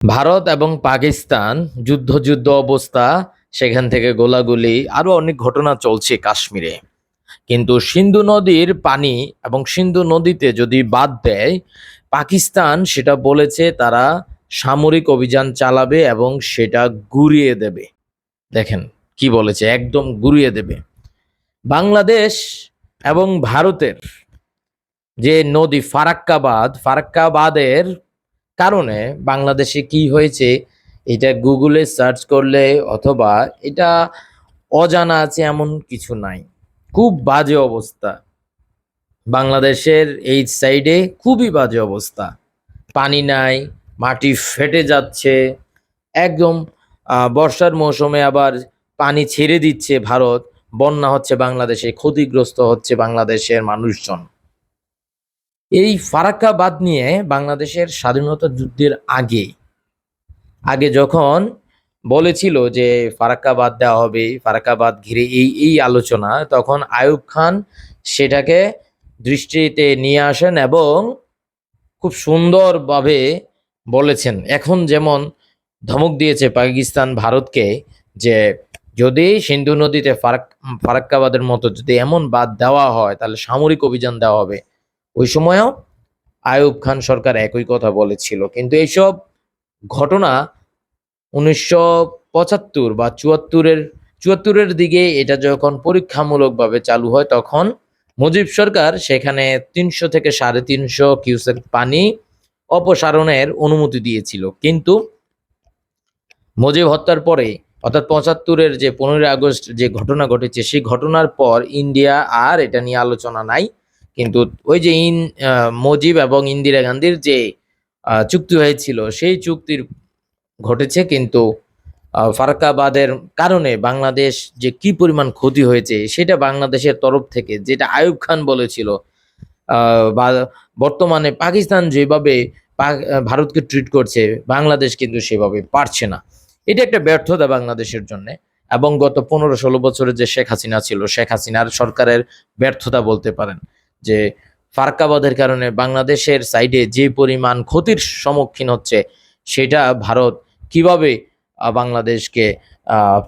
ভারত এবং পাকিস্তান যুদ্ধ যুদ্ধ অবস্থা, সেখান থেকে গোলাগুলি আরও অনেক ঘটনা চলছে কাশ্মীরে। কিন্তু সিন্ধু নদীর পানি এবং সিন্ধু নদীতে যদি বাদ দেয়, পাকিস্তান সেটা বলেছে তারা সামরিক অভিযান চালাবে এবং সেটা গুড়িয়ে দেবে। দেখেন কি বলেছে, একদম গুড়িয়ে দেবে। বাংলাদেশ এবং ভারতের যে নদী ফারাক্কাবাদ, ফারাক্কাবাদের কারণে বাংলাদেশে কি হয়েছে, এটা গুগলে সার্চ করলে অথবা এটা অজানা আছে এমন কিছু নাই। খুব বাজে অবস্থা। বাংলাদেশের এই সাইডে খুবই বাজে অবস্থা। পানি নাই, মাটি ফেটে যাচ্ছে, একদম বর্ষার মৌসুমে আবার পানি ছেড়ে দিচ্ছে ভারত, বন্যা হচ্ছে বাংলাদেশে, ক্ষতিগ্রস্ত হচ্ছে বাংলাদেশের মানুষজন। এই ফারাক্কাবাদ নিয়ে বাংলাদেশের স্বাধীনতা যুদ্ধের আগে আগে যখন বলেছিল যে ফারাক্কাবাদ দেওয়া হবে, ফারাক্কাবাদ ঘিরে এই এই আলোচনা, তখন আয়ুব খান সেটাকে দৃষ্টিতে নিয়ে আসেন এবং খুব সুন্দরভাবে বলেছেন, এখন যেমন ধমক দিয়েছে পাকিস্তান ভারতকে যে যদি সিন্ধু নদীতে ফারাক ফারাক্কাবাদের মতো যদি এমন বাদ দেওয়া হয়, তাহলে সামরিক অভিযান দেওয়া হবে। ওই সময়ও আয়ুব খান সরকার একই কথা বলেছিল। কিন্তু এইসব ঘটনা উনিশশো পঁচাত্তর বা চুয়াত্তরের চুয়াত্তরের দিকে এটা যখন পরীক্ষামূলকভাবে চালু হয় তখন মুজিব সরকার সেখানে তিনশো থেকে সাড়ে তিনশো কিউসেক পানি অপসারণের অনুমতি দিয়েছিল। কিন্তু মুজিব হত্যার পরে, অর্থাৎ পঁচাত্তরের যে পনেরোই আগস্ট যে ঘটনা ঘটেছে, সেই ঘটনার পর ইন্ডিয়া আর এটা নিয়ে আলোচনা নাই। কিন্তু ওই যে ইন মুজিব এবং ইন্দিরা গান্ধীর যে চুক্তি হয়েছিল, সেই চুক্তির ঘটেছে কিন্তু ফারাকাবাদের কারণে বাংলাদেশ যে কি পরিমাণ ক্ষতি হয়েছে, সেটা বাংলাদেশের তরফ থেকে, যেটা আয়ুব খান বলেছিল বা, বর্তমানে পাকিস্তান যেভাবে ভারতকে ট্রিট করছে, বাংলাদেশ কিন্তু সেভাবে পারছে না। এটা একটা ব্যর্থতা বাংলাদেশের জন্য এবং গত পনেরো ষোলো বছরে যে শেখ হাসিনা ছিল, শেখ হাসিনার সরকারের ব্যর্থতা বলতে পারেন। যে ফারাক্কাবাদের কারণে বাংলাদেশের সাইডে যে পরিমাণ ক্ষতির সম্মুখীন হচ্ছে, সেটা ভারত কীভাবে বাংলাদেশকে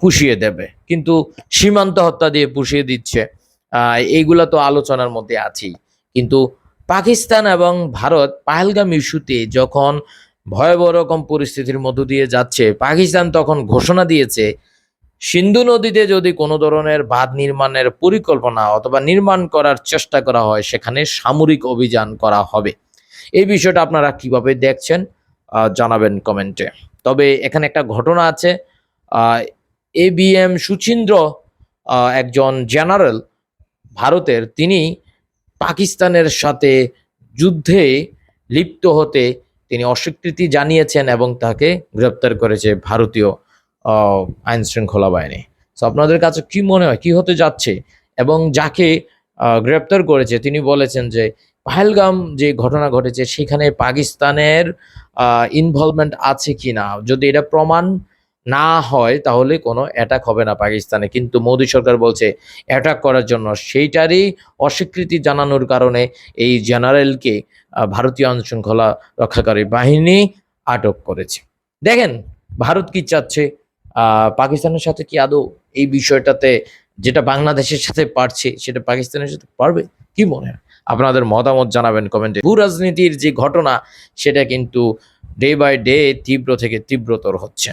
পুষিয়ে দেবে? কিন্তু সীমান্ত হত্যা দিয়ে পুষিয়ে দিচ্ছে এইগুলা তো আলোচনার মধ্যে আছেই। কিন্তু পাকিস্তান এবং ভারত পাহেলগাম ইস্যুতে যখন ভয়াবহ রকম পরিস্থিতির মধ্য দিয়ে যাচ্ছে, পাকিস্তান তখন ঘোষণা দিয়েছে সিন্ধু নদীতে যদি কোনো ধরনের বাঁধ নির্মাণের পরিকল্পনা অথবা নির্মাণ করার চেষ্টা করা হয়, সেখানে সামরিক অভিযান করা হবে। এই বিষয়টা আপনারা কীভাবে দেখছেন জানাবেন কমেন্টে তবে এখানে একটা ঘটনা আছে এ বি এম সুচিন্দ্র একজন জেনারেল ভারতের, তিনি পাকিস্তানের সাথে যুদ্ধে লিপ্ত হতে তিনি অস্বীকৃতি জানিয়েছেন এবং তাকে গ্রেপ্তার করেছে ভারতীয় আইন শৃঙ্খলা বাহিনী। তো আপনাদের কাছে কি মনে হয়, কি হতে যাচ্ছে? এবং যাকে গ্রেপ্তার করেছে, তিনি বলেছেন যে পাহেলগাম যে ঘটনা ঘটেছে, সেখানে পাকিস্তানের ইনভলভমেন্ট আছে কি না যদি এটা প্রমাণ না হয়, তাহলে কোনো অ্যাটাক হবে না পাকিস্তানে। কিন্তু মোদী সরকার বলছে অ্যাটাক করার জন্য। সেইটারই অস্বীকৃতি জানানোর কারণে এই জেনারেলকে ভারতীয় আইন শৃঙ্খলা রক্ষাকারী বাহিনী আটক করেছে। দেখেন, ভারত কি চাচ্ছে? পাকিস্তানের সাথে কি আদৌ এই বিষয়টাতে যেটা বাংলাদেশের সাথে পারছে, সেটা পাকিস্তানের সাথে পারবে? কি মনে হয়? আপনাদের মতামত জানাবেন কমেন্টে। ভূ রাজনীতির যে ঘটনা, সেটা কিন্তু ডে বাই ডে তীব্র থেকে তীব্রতর হচ্ছে।